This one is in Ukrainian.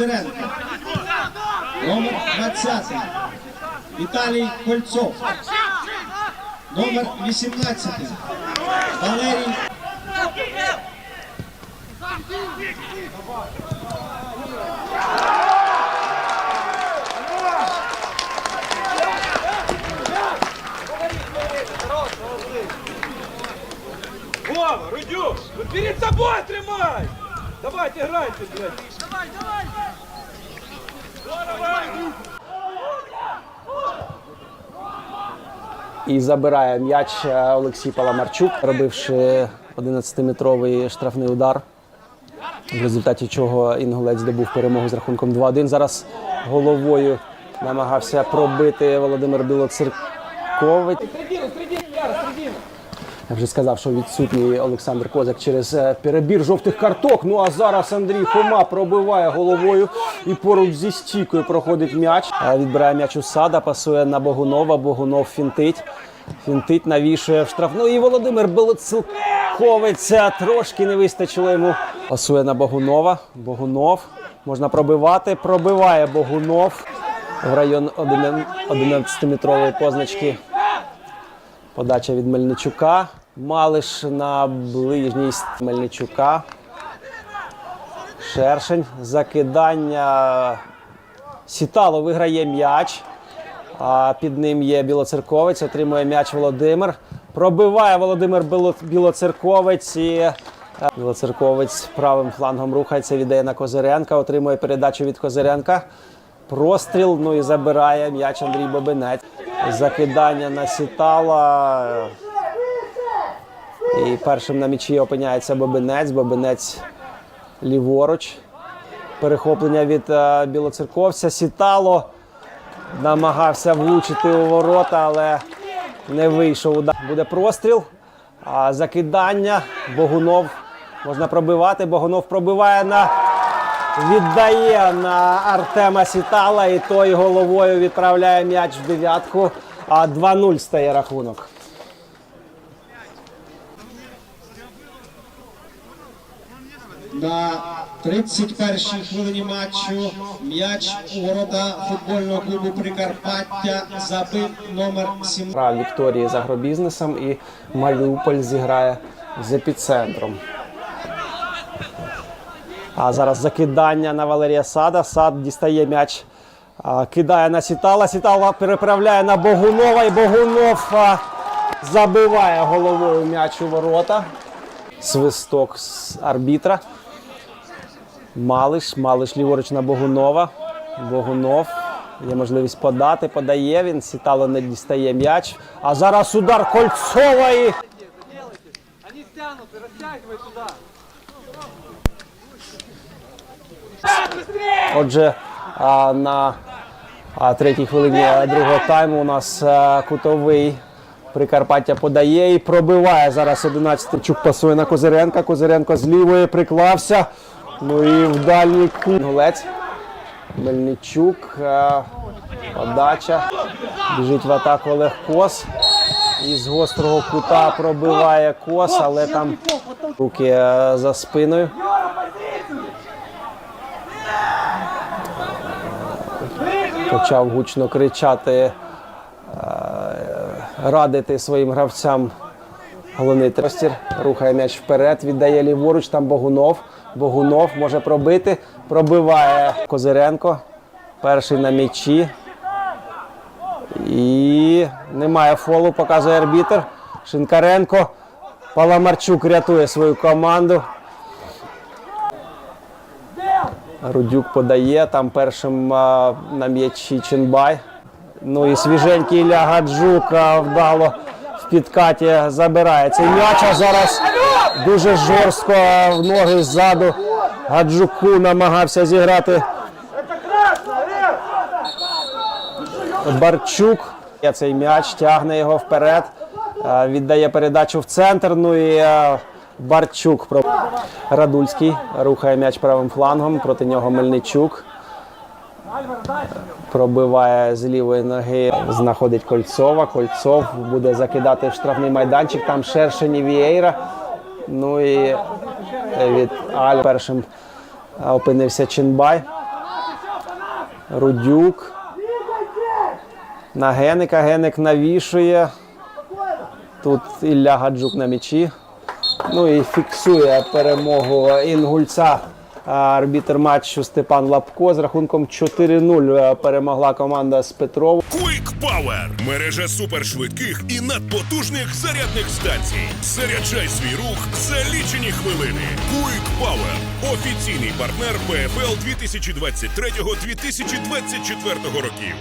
Козиренко. Номер 20. Віталій Кольцов. Номер 18. Валерій Вова, Рудюк, ну перед собой тримай! Давайте грайте, блядь! І забирає м'яч е, Олексій Паламарчук, робивши 11-метровий штрафний удар, в результаті чого інгулець здобув перемогу з рахунком 2-1. Зараз головою намагався пробити Володимир Білоцерковець. Я вже сказав, що відсутній Олександр Козак через е, перебір жовтих карток. Ну а зараз Андрій Хома пробиває головою і поруч зі стійкою проходить м'яч. Е, Відбирає м'яч у сада, пасує на Богунова. Богунов фінтить. Фінтить, навішує в штрафну. І Володимир Белоцилковець е, трошки не вистачило йому. Пасує на Богунова. Богунов. Можна пробивати. Пробиває Богунов в район 11-метрової позначки. Подача від Мельничука. Малиш на ближній ст- Мельничука. Шершень. Закидання. Сітало виграє м'яч. А під ним є Білоцерковець. Отримує м'яч Володимир. Пробиває Володимир Білоцерковець. І е, Білоцерковець правим флангом рухається, віддає на Козиренка. Отримує передачу від Козиренка. Простріл. Ну і забирає м'яч Андрій Бабинець. Закидання на сітала. І першим на м'ячі опиняється Бабинець. Бабинець ліворуч. Перехоплення від е, білоцерковця. Сітало намагався влучити у ворота, але не вийшов. удар. Буде простріл. А закидання. Богунов можна пробивати. Богунов пробиває на віддає на Артема Сітала, і той головою відправляє м'яч в дев'ятку. А 2-0 стає рахунок. На 31-й хвилині матчу м'яч у ворота футбольного клубу Прикарпаття забив номер 7. Гра Вікторії з агробізнесом і Маріуполь зіграє з епіцентром. А зараз закидання на Валерія Сада. Сад дістає м'яч, кидає на Сітала. Сітала переправляє на Богунова. І Богунов забиває головою м'яч у ворота. Свисток з арбітра. Малиш, Малиш ліворуч на Богунова. Богунов. Є можливість подати, подає він. Сітало не дістає м'яч. А зараз удар Кольцова і Они стянуты, растягивай туда! Отже, на третій хвилині другого тайму у нас кутовий Прикарпаття подає і пробиває зараз 11 Чук пасує на Козиренка. Козиренко з лівої приклався. Ну і в дальній кут. Гулець. Мельничук. Подача. Біжить в атаку Олег Кос. І з гострого кута пробиває кос, але там руки е, за спиною. почав гучно кричати, е, радити своїм гравцям. Головний тростір рухає м'яч вперед, віддає ліворуч, там Богунов. Богунов може пробити, пробиває Козиренко. Перший на м'ячі. І немає фолу, показує арбітр. Шинкаренко. Паламарчук рятує свою команду. Рудюк подає, там першим а, на м'ячі Ченбай. Ну і свіженький Ілля Гаджук вдало в підкаті забирає цей м'яч. А зараз дуже жорстко в ноги ззаду Гаджуку намагався зіграти Барчук. Цей м'яч тягне його вперед, віддає передачу в центр. Ну і Барчук Радульський рухає м'яч правим флангом. Проти нього Мельничук. Пробиває з лівої ноги, знаходить Кольцова. Кольцов буде закидати в штрафний майданчик. Там Шершень і Вієйра. Ну і від Аль першим е, опинився Чинбай. Рудюк. На Геника. Геник навішує. Тут Ілля Гаджук на м'ячі. Ну і фіксує перемогу інгульця. Арбітер матчу Степан Лапко з рахунком 4-0 перемогла команда з Петрова. Quick Power – мережа супершвидких і надпотужних зарядних станцій. Заряджай свій рух за лічені хвилини. Quick Power – офіційний партнер ПФЛ 2023-2024 років.